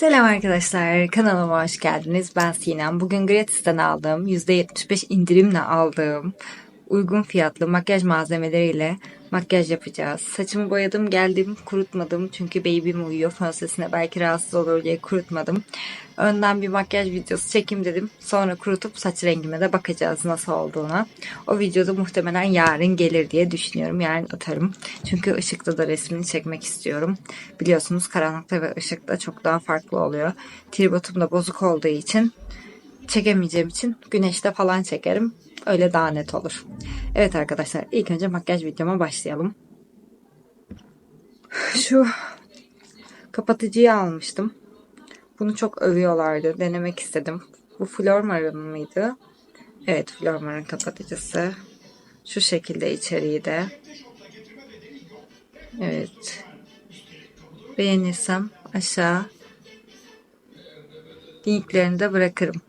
Selam arkadaşlar, kanalıma hoş geldiniz. Ben Sinem. Bugün Gratis'ten aldığım, %75 indirimle aldığım uygun fiyatlı makyaj malzemeleriyle makyaj yapacağız. Saçımı boyadım, geldim, kurutmadım. Çünkü baby'm uyuyor. Fön sesine belki rahatsız olur diye kurutmadım. Önden bir makyaj videosu çekeyim dedim. Sonra kurutup saç rengime de bakacağız nasıl olduğuna. O videoda muhtemelen yarın gelir diye düşünüyorum. Yarın atarım. Çünkü ışıkta da resmini çekmek istiyorum. Biliyorsunuz karanlıkta ve ışıkta çok daha farklı oluyor. Tribodum da bozuk olduğu için çekemeyeceğim için güneşte falan çekerim. Öyle daha net olur. Evet arkadaşlar ilk önce makyaj videoma başlayalım. Şu kapatıcıyı almıştım. Bunu çok övüyorlardı. Denemek istedim. Bu Flormar'ın mıydı? Evet Flormar'ın kapatıcısı. Şu şekilde içeriği de. Evet. Beğenirsem aşağı linklerini de bırakırım.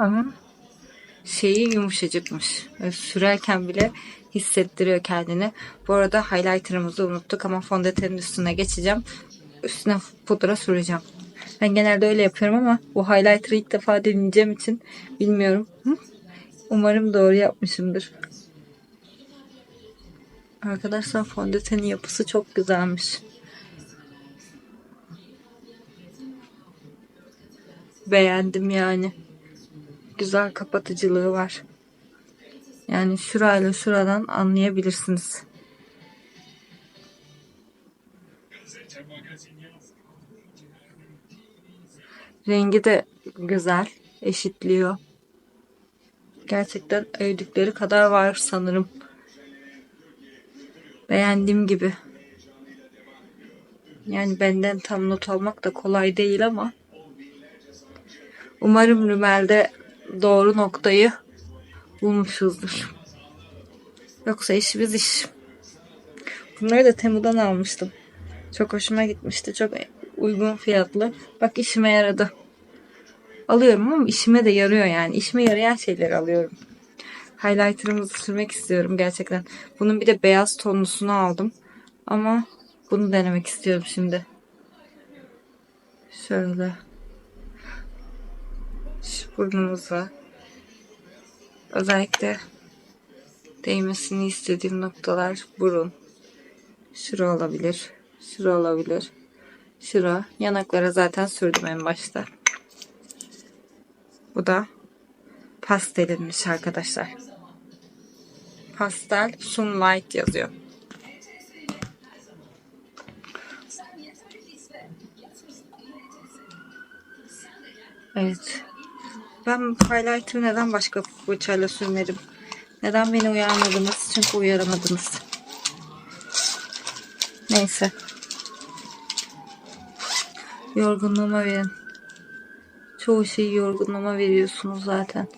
Ama şeyi yumuşacıkmış. Böyle sürerken bile hissettiriyor kendini. Bu arada highlighter'ımızı unuttuk ama fondötenin üstüne geçeceğim. Üstüne pudra süreceğim. Ben genelde öyle yapıyorum ama bu highlighter'ı ilk defa deneyeceğim için bilmiyorum. Umarım doğru yapmışımdır. Arkadaşlar fondötenin yapısı çok güzelmiş. Beğendim yani. Güzel kapatıcılığı var. Yani şurayla şuradan anlayabilirsiniz. Rengi de güzel, eşitliyor. Gerçekten övdükleri kadar var sanırım. Beğendiğim gibi. Yani benden tam not almak da kolay değil ama umarım Rümel'de doğru noktayı bulmuşuzdur. Yoksa işimiz iş. Bunları da Temu'dan almıştım. Çok hoşuma gitmişti. Çok uygun fiyatlı. Bak işime yaradı. Alıyorum ama işime de yarıyor yani. İşime yarayan şeyleri alıyorum. Highlighter'ımızı sürmek istiyorum gerçekten. Bunun bir de beyaz tonlusunu aldım. Ama bunu denemek istiyorum şimdi. Şöyle. Burnumuza. Özellikle değmesini istediğim noktalar burun. Şura olabilir. Şura olabilir. Şura. Yanaklara zaten sürdüm en başta. Bu da pastelinmiş arkadaşlar. Pastel Sunlight yazıyor. Evet. Ben highlighter neden başka fırçayla sürmedim? Neden beni uyarmadınız? Çünkü uyaramadınız. Neyse. Yorgunluğuma verin. Çoğu şeyi yorgunluğuma veriyorsunuz zaten.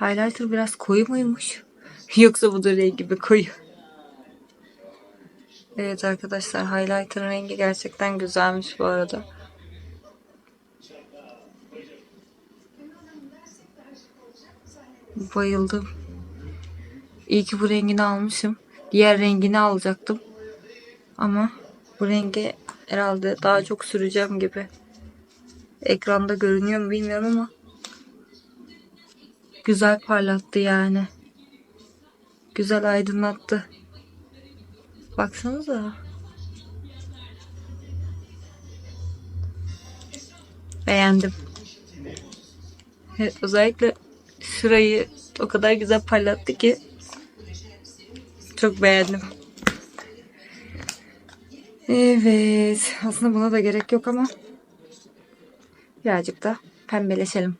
Highlighter biraz koyu muymuş? Yoksa bu da rengi gibi koyu. Evet arkadaşlar highlighter'ın rengi gerçekten güzelmiş bu arada. Bayıldım. İyi ki bu rengini almışım. Diğer rengini alacaktım. Ama bu rengi herhalde daha çok süreceğim gibi. Ekranda görünüyor mu bilmiyorum ama güzel parlattı yani. Güzel aydınlattı. Baksanıza. Beğendim. Evet, özellikle şurayı o kadar güzel parlattı ki çok beğendim. Evet. Aslında buna da gerek yok ama birazcık da pembeleşelim.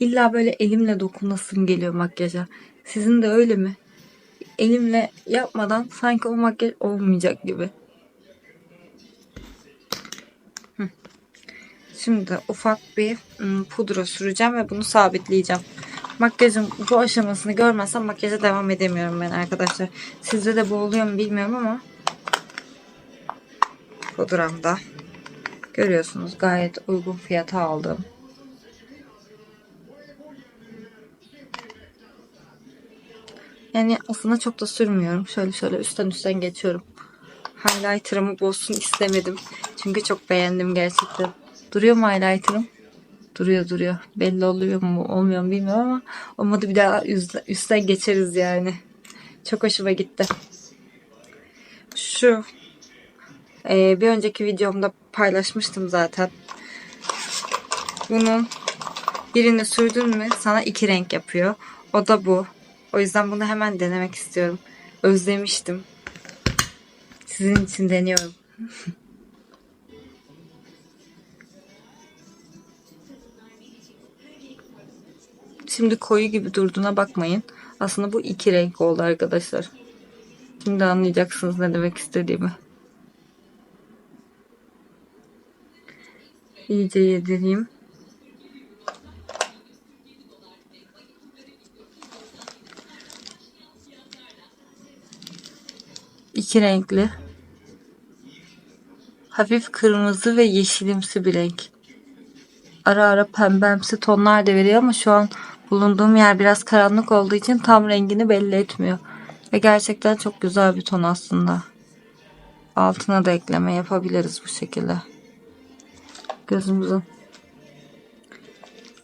İlla böyle elimle dokunasım geliyor makyaja. Sizin de öyle mi? Elimle yapmadan sanki o makyaj olmayacak gibi. Şimdi ufak bir pudra süreceğim ve bunu sabitleyeceğim. Makyajın bu aşamasını görmezsem makyaja devam edemiyorum ben arkadaşlar. Sizde de bu oluyor mu bilmiyorum ama pudramda. Görüyorsunuz gayet uygun fiyata aldım. Yani aslında çok da sürmüyorum. Şöyle şöyle üstten üstten geçiyorum. Highlighter'ımı bozsun istemedim. Çünkü çok beğendim gerçekten. Duruyor mu highlighter'ım? Duruyor duruyor. Belli oluyor mu olmuyor mu bilmiyorum ama olmadı bir daha üstten, geçeriz yani. Çok hoşuma gitti. Şu e, bir önceki videomda paylaşmıştım zaten. Bunun birini sürdün mü sana iki renk yapıyor. O da bu. O yüzden bunu hemen denemek istiyorum. Özlemiştim. Sizin için deniyorum. Şimdi koyu gibi durduğuna bakmayın. Aslında bu iki renk oldu arkadaşlar. Şimdi anlayacaksınız ne demek istediğimi. İyice yedireyim. İki renkli. Hafif kırmızı ve yeşilimsi bir renk. Ara ara pembemsi tonlar da veriyor ama şu an bulunduğum yer biraz karanlık olduğu için tam rengini belli etmiyor. Ve gerçekten çok güzel bir ton aslında. Altına da ekleme yapabiliriz bu şekilde. Gözümüzün.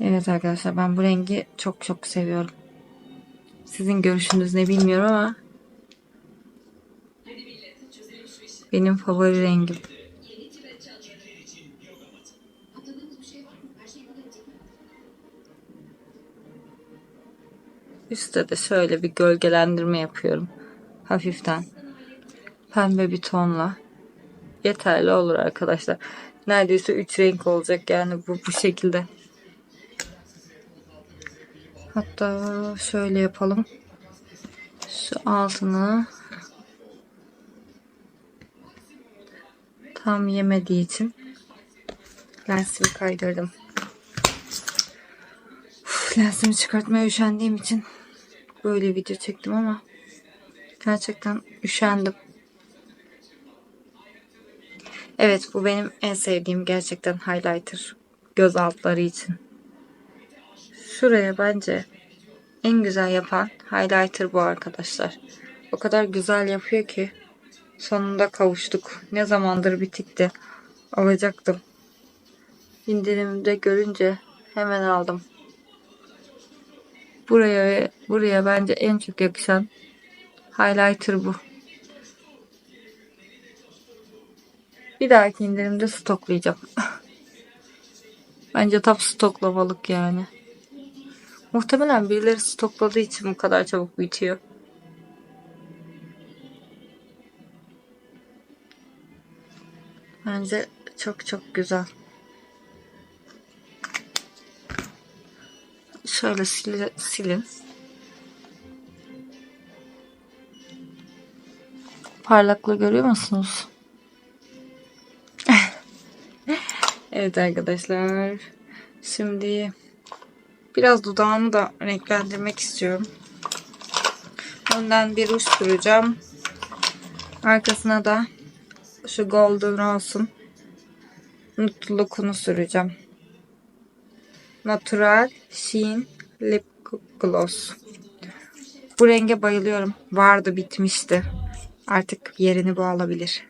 Evet arkadaşlar ben bu rengi çok çok seviyorum. Sizin görüşünüz ne bilmiyorum ama benim favori rengim. Üstte de şöyle bir gölgelendirme yapıyorum. Hafiften. Pembe bir tonla. Yeterli olur arkadaşlar. Neredeyse 3 renk olacak yani bu bu şekilde. Hatta şöyle yapalım. Şu altını tam yemediği için lensimi kaydırdım. Uf, lensimi çıkartmaya üşendiğim için böyle video çektim ama gerçekten üşendim. Evet bu benim en sevdiğim gerçekten highlighter göz altları için. Şuraya bence en güzel yapan highlighter bu arkadaşlar. O kadar güzel yapıyor ki sonunda kavuştuk. Ne zamandır bitikti. Alacaktım. İndirimde görünce hemen aldım. Buraya buraya bence en çok yakışan highlighter bu. Bir dahaki indirimde stoklayacağım. Bence tam stoklamalık yani. Muhtemelen birileri stokladığı için bu kadar çabuk bitiyor. Bence çok çok güzel. Şöyle sil- silin. Parlaklığı görüyor musunuz? evet arkadaşlar. Şimdi biraz dudağımı da renklendirmek istiyorum. Önden bir ruj süreceğim. Arkasına da şu Golden Rose'un mutlulukunu süreceğim. Natural Sheen Lip Gloss. Bu renge bayılıyorum. Vardı bitmişti. Artık yerini bu alabilir.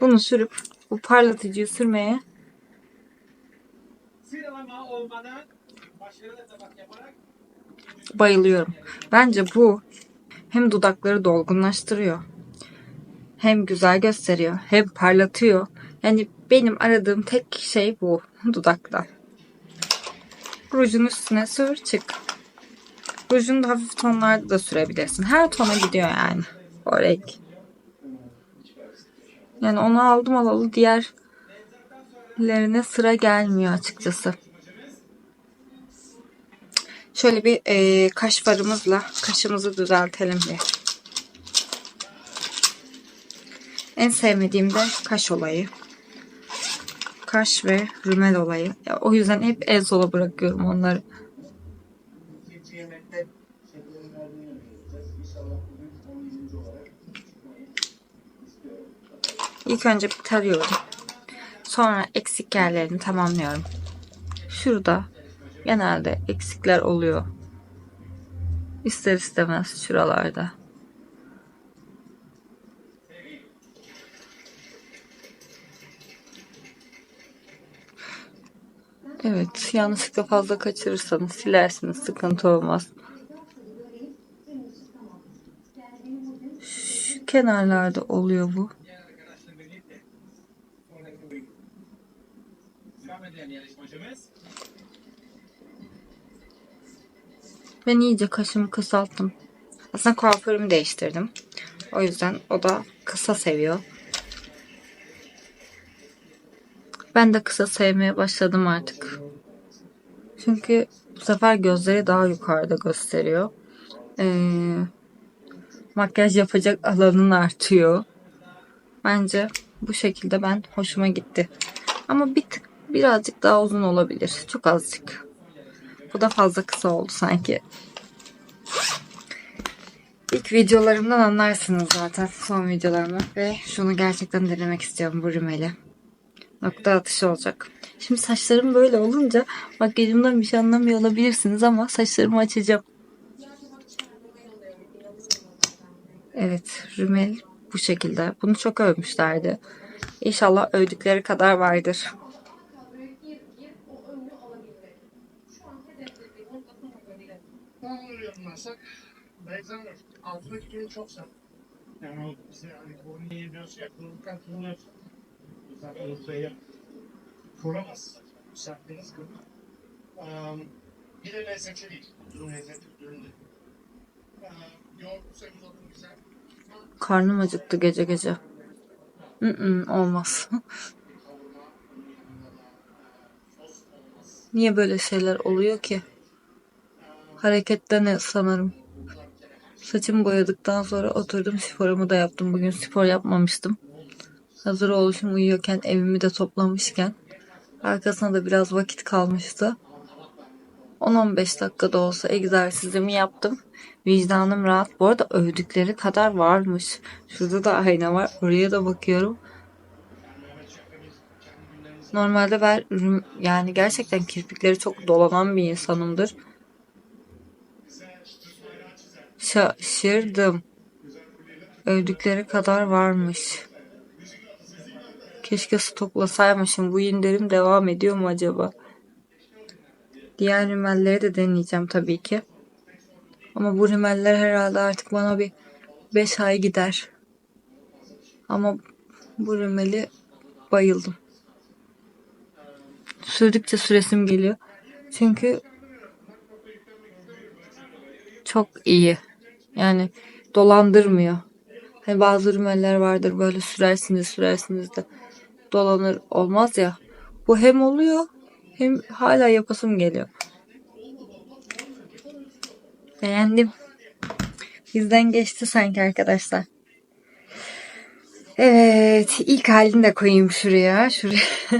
Bunu sürüp bu parlatıcıyı sürmeye bayılıyorum. Bence bu hem dudakları dolgunlaştırıyor. Hem güzel gösteriyor. Hem parlatıyor. Yani benim aradığım tek şey bu dudakta. Rujun üstüne sür çık. Rujunu da hafif tonlarda da sürebilirsin. Her tona gidiyor yani. O renk. Yani onu aldım alalı diğerlerine sıra gelmiyor açıkçası. Şöyle bir e, kaş farımızla kaşımızı düzeltelim bir. En sevmediğim de kaş olayı. kaş ve rümel olayı. O yüzden hep el sola bırakıyorum onları. İlk önce bir tarıyorum. Sonra eksik yerlerini tamamlıyorum. Şurada genelde eksikler oluyor. İster istemez şuralarda. Evet, yanlışlıkla fazla kaçırırsanız silersiniz, sıkıntı olmaz. Şu kenarlarda oluyor bu. diğer arkadaşla birlikte sonraki oyun. Ben iyice kaşımı kısalttım. Aslında kuaförümü değiştirdim. O yüzden o da kısa seviyor. Ben de kısa sevmeye başladım artık. Çünkü bu sefer gözleri daha yukarıda gösteriyor. Ee, makyaj yapacak alanın artıyor. Bence bu şekilde ben hoşuma gitti. Ama bir tık birazcık daha uzun olabilir. Çok azıcık. Bu da fazla kısa oldu sanki. İlk videolarımdan anlarsınız zaten son videolarımı ve şunu gerçekten denemek istiyorum bu rümeli. Nokta atışı olacak. Şimdi saçlarım böyle olunca makyajımdan bir şey anlamıyor olabilirsiniz ama saçlarımı açacağım. Evet, rümel bu şekilde. Bunu çok övmüşlerdi. İnşallah övdükleri kadar vardır. Onları yorumlarsak Beyzanır altındaki çok sert. Yani o bize hani bunu yemiyoruz ya kurulurken kurulur. Zaten ortaya kuramaz. Sertliğiniz kırılır. Um, bir de lezzetli değil. Durum lezzetli güzel. Karnım acıktı gece gece. Mm-mm, olmaz. Niye böyle şeyler oluyor ki? Hareketten sanırım. Saçımı boyadıktan sonra oturdum sporumu da yaptım. Bugün spor yapmamıştım. Hazır oluşum uyuyorken evimi de toplamışken arkasına da biraz vakit kalmıştı. 10-15 dakikada olsa egzersizimi yaptım. Vicdanım rahat. Bu arada övdükleri kadar varmış. Şurada da ayna var. Oraya da bakıyorum. Normalde ben yani gerçekten kirpikleri çok dolanan bir insanımdır. Şaşırdım. Övdükleri kadar varmış. Keşke stoklasaymışım. Bu indirim devam ediyor mu acaba? Diğer rimelleri de deneyeceğim tabii ki. Ama bu rimeller herhalde artık bana bir 5 ay gider. Ama bu rimeli bayıldım. Sürdükçe süresim geliyor. Çünkü çok iyi. Yani dolandırmıyor. Hani bazı rimeller vardır böyle sürersiniz sürersiniz de dolanır olmaz ya. Bu hem oluyor hem hala yapasım geliyor. Beğendim. Bizden geçti sanki arkadaşlar. Evet. ilk halini de koyayım şuraya. Şuraya.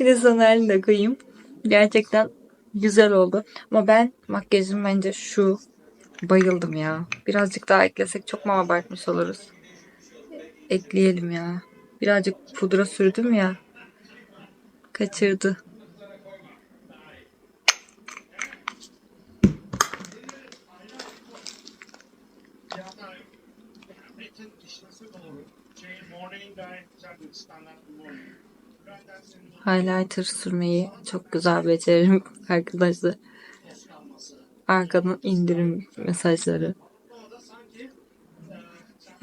bir de son halini de koyayım. Gerçekten güzel oldu. Ama ben makyajım bence şu. Bayıldım ya. Birazcık daha eklesek çok mu abartmış oluruz? Ekleyelim ya. Birazcık pudra sürdüm ya. Kaçırdı. Highlighter sürmeyi çok güzel beceririm arkadaşlar. Arkadan indirim mesajları.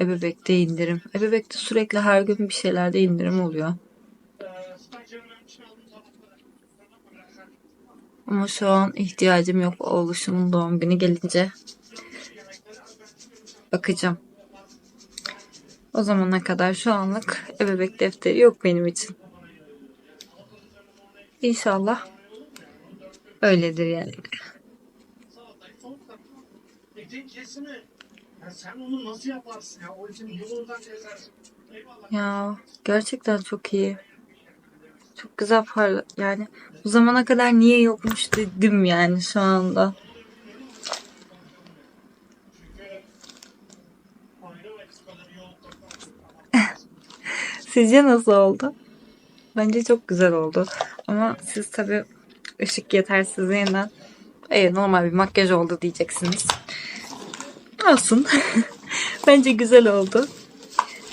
Ebebek'te indirim. Ebebek'te sürekli her gün bir şeylerde indirim oluyor. Ama şu an ihtiyacım yok oğluşumun doğum günü gelince. Bakacağım. O zamana kadar şu anlık ebebek defteri yok benim için. İnşallah öyledir yani. Etin kesimi. Ya sen onu nasıl yaparsın ya? O için yolundan çizersin. Eyvallah. Ya gerçekten çok iyi. Çok güzel parla yani bu zamana kadar niye yokmuş dedim yani şu anda. Sizce nasıl oldu? Bence çok güzel oldu. Ama siz tabii ışık yetersizliğinden evet, normal bir makyaj oldu diyeceksiniz. Olsun. Bence güzel oldu.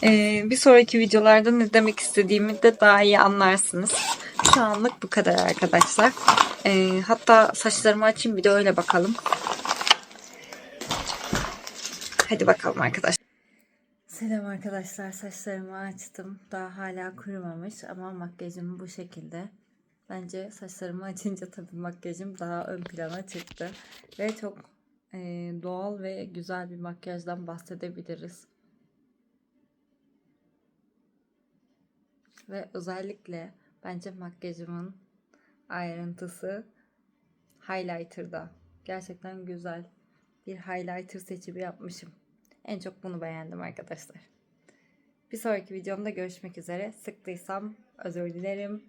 Ee, bir sonraki videolarda ne demek istediğimi de daha iyi anlarsınız. Şu anlık bu kadar arkadaşlar. Ee, hatta saçlarımı açayım bir de öyle bakalım. Hadi bakalım arkadaşlar. Selam arkadaşlar. Saçlarımı açtım. Daha hala kurumamış ama makyajım bu şekilde. Bence saçlarımı açınca tabii makyajım daha ön plana çıktı. Ve çok doğal ve güzel bir makyajdan bahsedebiliriz. Ve özellikle bence makyajımın ayrıntısı highlighter'da. Gerçekten güzel bir highlighter seçimi yapmışım. En çok bunu beğendim arkadaşlar. Bir sonraki videomda görüşmek üzere. Sıktıysam özür dilerim.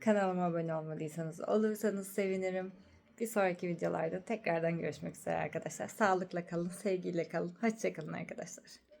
Kanalıma abone olmadıysanız olursanız sevinirim. Bir sonraki videolarda tekrardan görüşmek üzere arkadaşlar. Sağlıkla kalın, sevgiyle kalın. Hoşçakalın arkadaşlar.